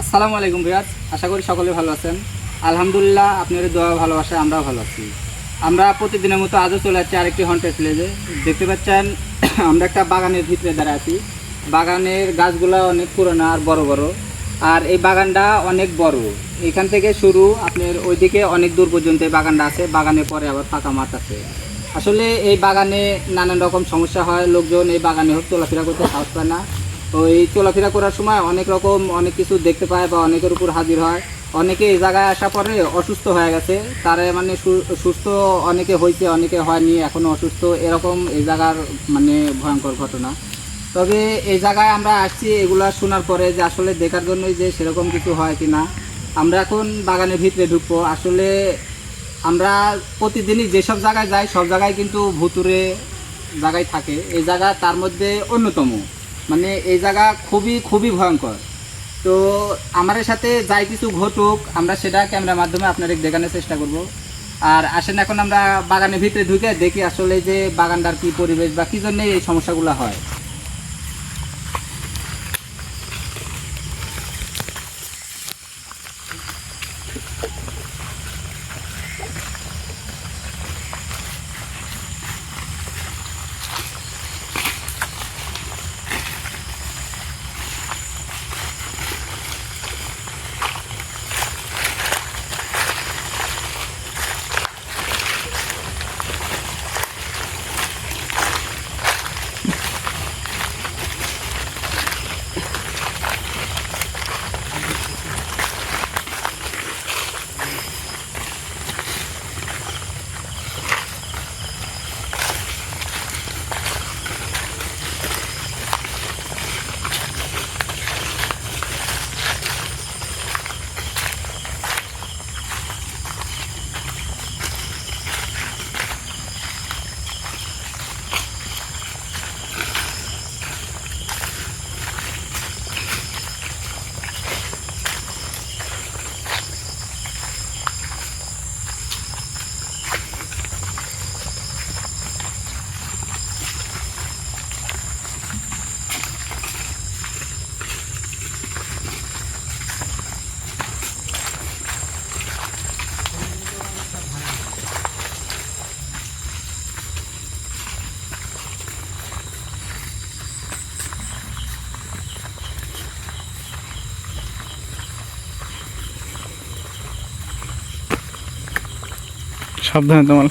আসসালামু আলাইকুম বিরাজ আশা করি সকলে ভালো আছেন। আলহামদুলিল্লাহ আপনাদের দোয়া ভালোবাসা আমরাও ভালো আছি। আমরা প্রতিদিনের মতো আজও চলে যাচ্ছি আরেকটি হন্টেড প্লেজে দেখতে পাচ্ছেন, আমরা একটা বাগানের ভিতরে দাঁড়া আছি। বাগানের গাছগুলো অনেক পুরনো আর বড় বড়। আর এই বাগানটা অনেক বড়। এখান থেকে শুরু আপনার ওইদিকে অনেক দূর পর্যন্ত এই বাগানটা আছে। বাগানের পরে আবার ফাঁকা মাঠ আছে। আসলে এই বাগানে নানান রকম সমস্যা হয়। লোকজন এই বাগানে হোক চলাফেরা করতে সাহস পায় না। ওই চলাফেরা করার সময় অনেক রকম অনেক কিছু দেখতে পায় বা অনেকের উপর হাজির হয়। অনেকে এই জায়গায় আসা পরে অসুস্থ হয়ে গেছে। তারা মানে সুস্থ অনেকে হয়েছে, অনেকে হয়নি, এখনও অসুস্থ। এরকম এই জায়গার মানে ভয়ঙ্কর ঘটনা। তবে এই জায়গায় আমরা আসছি, এগুলা শোনার পরে যে আসলে দেখার জন্যই যে সেরকম কিছু হয় কি না। আমরা এখন বাগানের ভিতরে ঢুকবো। আসলে আমরা প্রতিদিনই যেসব জায়গায় যাই, সব জায়গায় কিন্তু ভুতুরে জায়গায় থাকে। এই জায়গা তার মধ্যে অন্যতম। মানে এই জায়গা খুবই খুবই ভয়ঙ্কর। তো আমার সাথে যাই কিছু ঘটুক, আমরা সেটা ক্যামেরার মাধ্যমে আপনাদের দেখানোর চেষ্টা করব। আর আসেন এখন আমরা বাগানের ভিতরে ঢুকে দেখি আসলে যে বাগানটার কি পরিবেশ বা কি জন্য এই সমস্যাগুলো হয়। সাবধানে তোমার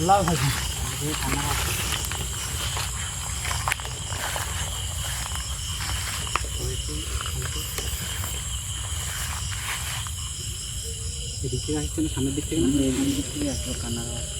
আল্লাহ এদিক থেকে আসছে না সামনের দিক থেকে না? এখান দিক থেকে আসলো কান্নার আওয়াজ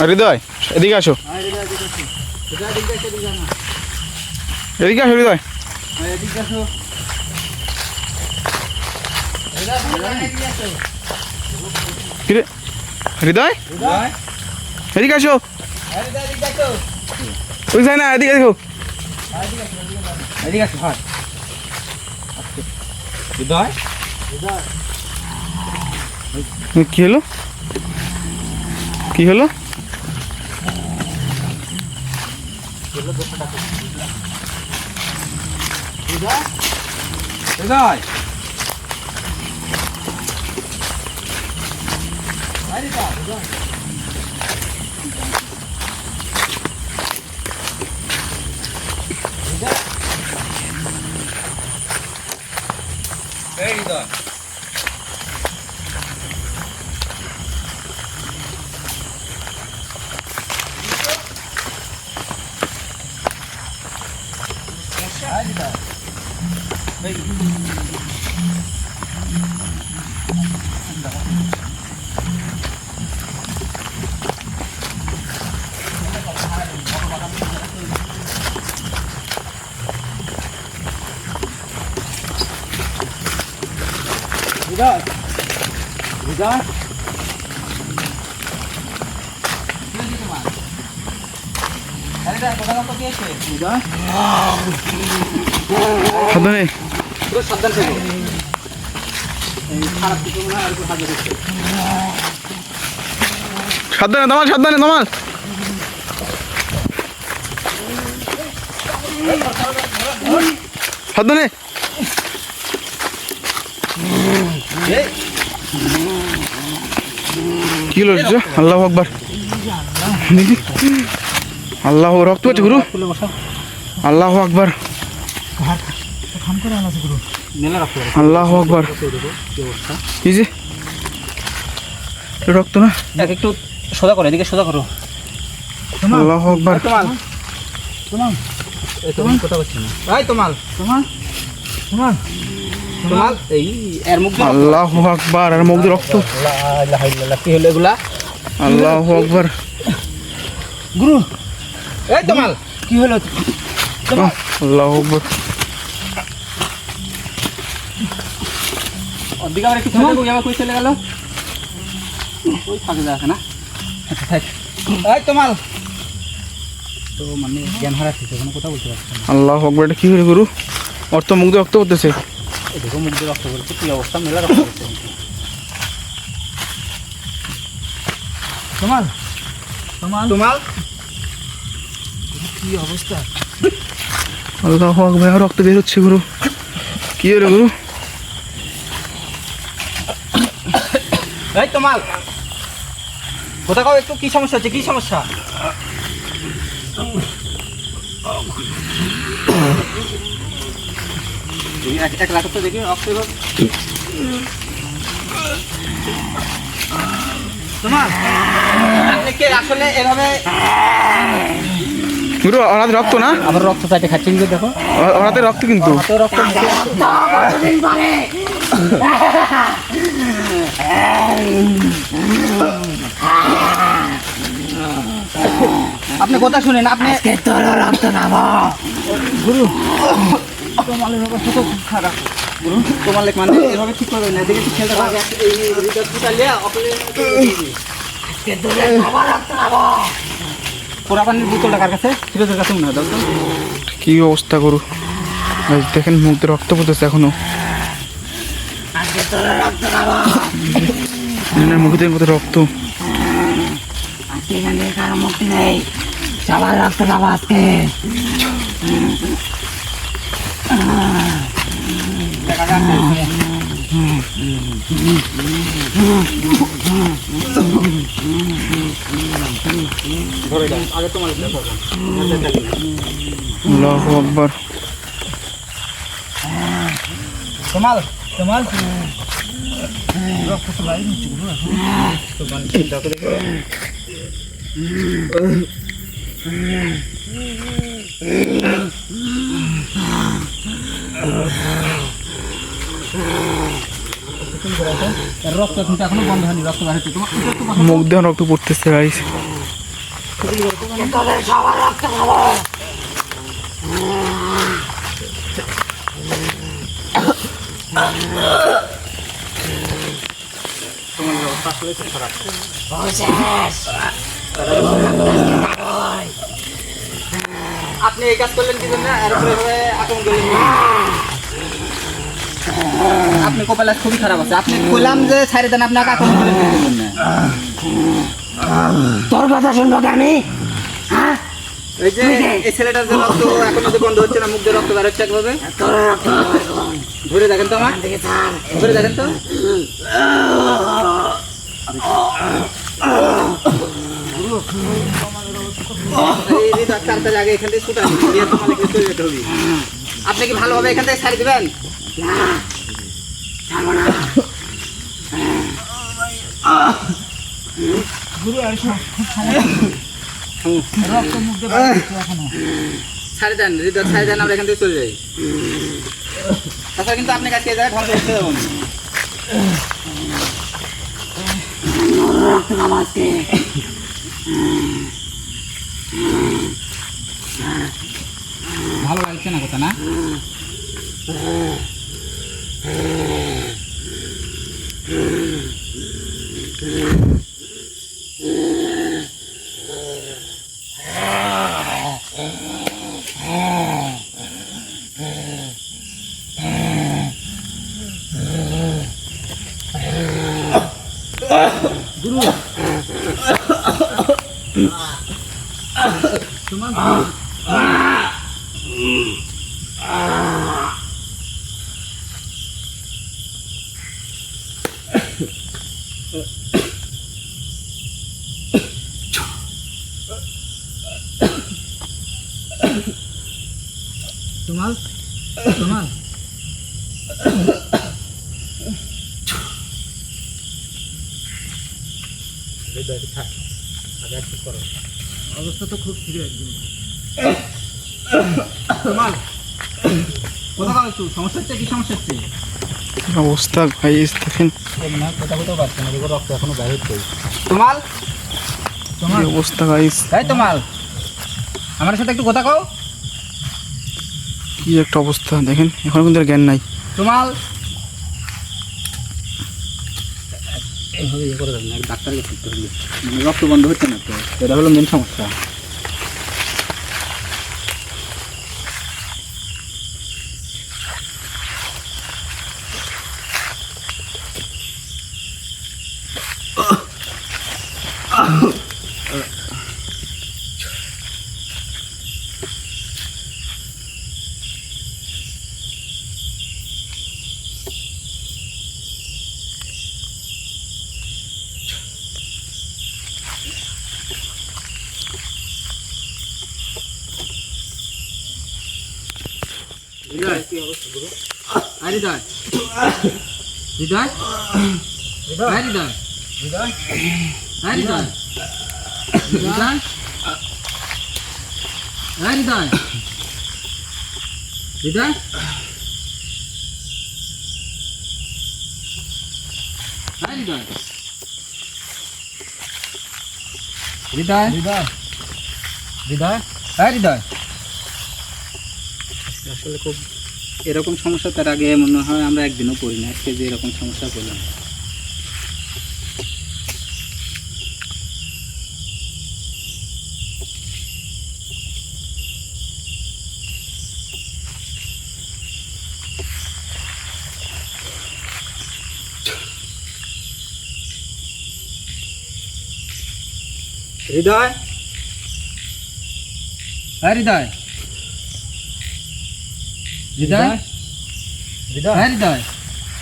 হৃদয় এদিকে আসো এদিকে আসো, হৃদয় হৃদয়? এদিকে আসো। ওই যায় না এদিকে দেখো এদিকে আসো। হৃদয়? হৃদয়? কি হলো কি হলো হৃদয়? হৃদয়? হ্যাঁ, হৃদয়, হৃদয়। হৃদয়? এই হৃদয়। হ্যাঁ, হৃদয়। এই হৃদয় হৃদয় সাবধানে। সাবধান থেকো। সাবধানে দামাল সাবধানে দামাল সাবধানে। কি হলো আল্লাহ আকবার। আল্লাহ রক্ত আছে গুরু। আল্লাহ আকবার। আল্লাহ আকবার। কি যে রক্ত না? দেখ একটু সোজা করো এদিকে সোজা করো। আল্লাহ আকবার। তোমাল তোমাল এই তোমাল কথা বলছি না ভাই তোমাল তোমাল তোমাল আল্লাহ আকবার আর মুখ রক্ত। কি হলো এগুলা? আল্লাহ আকবার। গুরু এই তোমাল কি হলো? আল্লাহ আকবার। ওদিকে আবার একটু ছেলে আবার কই চলে গেল? ওই ফাঁকে যাচ্ছে না? আচ্ছা থাক। এই তোমাল তো মানে জ্ঞান হারাচ্ছি কোনো কথা বলতে পারছি আল্লাহ আকবার এটা কি হলো গুরু? তো মুখ দিয়ে রক্ত করতেছে এই দেখো মুখ দিয়ে রক্ত বলছে কি অবস্থা? মেলা রক্ত করছে তোমাল তোমাল তোমাল কি অবস্থা? আল্লাহ আর রক্ত বের হচ্ছে গুরু। কি হলো গুরু? এই তোমাল কোথা একটু কি সমস্যা হচ্ছে? কি সমস্যা? এক এক রাখো তো দেখি রক্ত তোমার? আসলে এভাবে রক্ত না? আবার রক্ত চাইতে খাচ্ছেন যে দেখো? ওর- ওর রক্ত কিন্তু। রক্ত আপনি কথা শুনেন আপনি গুরু অবস্থা তো খুব খারাপ। তোমার লেখ মানে এভাবে ঠিক করবেন? না দেখে খেলতে পারবে? এই রিচার্জ ফুটালিয়া পোড়া পানির বোতলটা কার কাছে? ফিরোজের কাছে মনে হয় তো। কি অবস্থা এই দেখেন মুখ রক্ত পড়তেছে এখনও। এনার মুখ দিয়ে মতো রক্ত। এখানে কারও মুক্তি নেই। সবার রক্ত খাব আজকে। আগে তোমার আল্লাহ আকবার তোমাল তোমাল রক্ত কিন্তু এখনও বন্ধ হয়নি রক্ত মুখ দিয়ে রক্ত পড়তেছে শেষ। আপনি এই কাজ করলেন কি জন্য এভাবে আক্রমণ করলেন? আপনি কপালে খুবই খারাপ আছে। আপনি বললাম যে ছাড়ে দেন আপনাকে আক্রমণ করলেন কি জন্য তোর কথা শুনব আমি। হ্যাঁ? এই যে এই ছেলেটার যে রক্ত এখনও যে বন্ধ হচ্ছে না মুখ দিয়ে রক্ত বার হচ্ছে একভাবে। ধরে দেখেন তো আমার। ধরে দেখেন তো। এই ডাক্তার আগে এখান থেকে ছুটা দিয়ে তোমার চলে যেতে হবে। আপনি কি ভালোভাবে এখান থেকে ছাড়ি দিবেন? ছাড়ি দেন, হৃদয় ছাড়ি দেন, আমরা এখান থেকে চলে যাই। তাছাড়া কিন্তু আপনি কাছে যায় ধ্বংস হচ্ছে যাব রক্ত খাব আজকে ভালো লাগছে না কথা না তোমাল তোমাল অবস্থা তো খুব কাজ সমস্যা হচ্ছে কি সমস্যা হচ্ছে? অবস্থা দেখেন কোথা কোথাও পাচ্ছে না রক্ত এখনও বাইরে হচ্ছে। কি অবস্থা তাই তোমাল আমার সাথে একটু কথা কও। কি একটা অবস্থা দেখেন এখন কিন্তু আর জ্ঞান নাই। তোমাল এইভাবে ইয়ে করে দেবেন। মানে রক্ত বন্ধ হচ্ছে না তো? এটা হলো মেন সমস্যা হৃদয় কি অবস্থা গুরু আয় হৃদয় হৃদয়? হৃদয়। হৃদয়। হৃদয়। হৃদয়। হৃদয়। হৃদয় হৃদয়। হৃদয়। হৃদয় হৃদয়। হৃদয়। হৃদয়। হ্যাঁ হৃদয়। আসলে খুব এরকম সমস্যা তার আগে মনে হয় আমরা একদিনও পড়ি না আজকে যে এরকম সমস্যা করলাম হৃদয়? হ্যাঁ হৃদয়। হৃদয় হৃদয় হৃদয়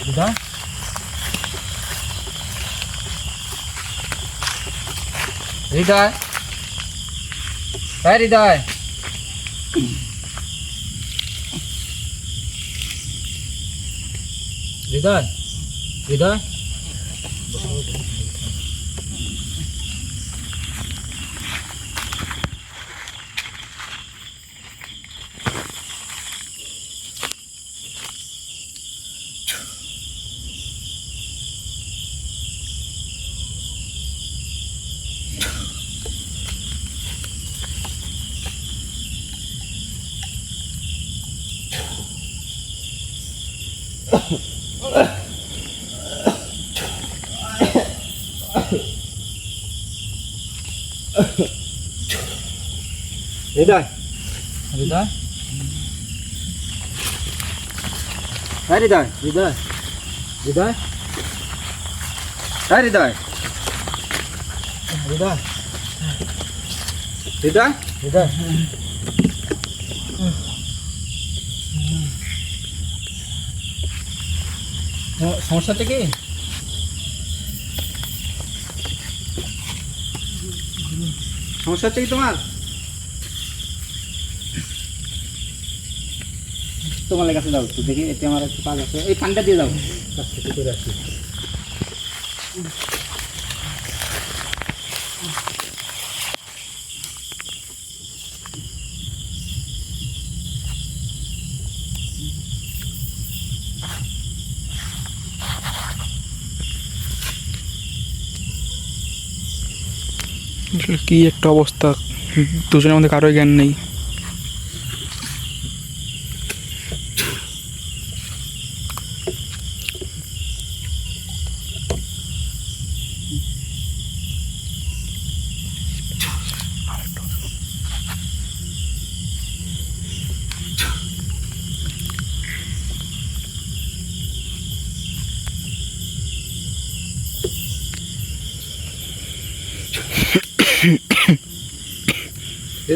হৃদয় হৃদয় হ্যাঁ হৃদয় হৃদয় হৃদয় Đến đây. Đến đây. Đấy đi đây, đi đây. Đi đây. Đấy đi đây. Đi đây. Đi đây. Đi đây. সমস্যাটা সমস্যা হচ্ছে কি তোমার? তোমার কাছে যাও দেখি, এতে আমার একটু কাজ আছে। এই ফান্ডটা দিয়ে যাও। করে আসি কি একটা অবস্থা? দুজনের মধ্যে কারোই জ্ঞান নেই।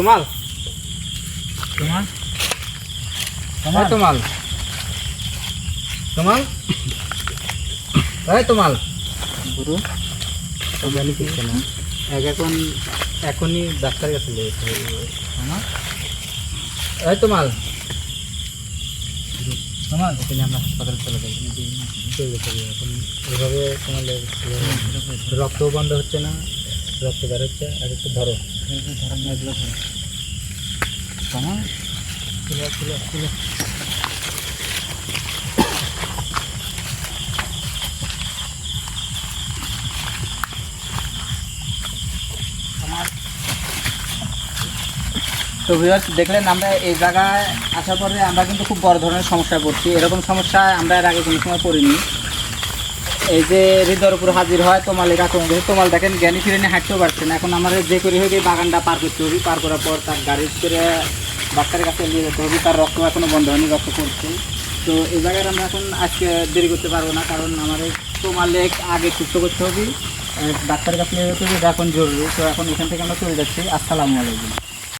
তোমাল তোমার? হ্যাঁ তোমাল তোমাল হ্যাঁ তোমাল গুরু জানি কিছু না? এক এখন এখনই ডাক্তারের কাছে লেগেছে আমার এই তোমাল তোমাল এখানে আমরা হাসপাতালে চলে যাই। চলে যাই এখন এভাবে তোমার রক্ত বন্ধ হচ্ছে না রক্ত বের হচ্ছে আর একটু ধরো। ধরো। তো ভিউয়ার্স দেখলেন আমরা এই জায়গায় আসার পরে আমরা কিন্তু খুব বড় ধরনের সমস্যায় পড়ছি। এরকম সমস্যা আমরা এর আগে কোনো সময় পড়িনি। এই যে হৃদয়ের উপর হাজির হয় আক্রমণ করে তোমাল দেখেন জ্ঞানী ফিরে নিয়ে হাঁটতেও পারছে না। এখন আমাদের যে করে হোক এই বাগানটা পার করতে হবে। পার করার পর তার গাড়ি করে ডাক্তারের কাছে নিয়ে যেতে হবে। তার রক্ত এখনও বন্ধ হয়নি, রক্ত করছে তো এই জায়গায় আমরা এখন আজকে দেরি করতে পারব না, কারণ আমাদের তোমালে আগে সুস্থ করতে হবে। ডাক্তারের কাছে নিয়ে যেতে হবে এখন জরুরি। তো এখন এখান থেকে আমরা চলে যাচ্ছি। আসসালামু আলাইকুম।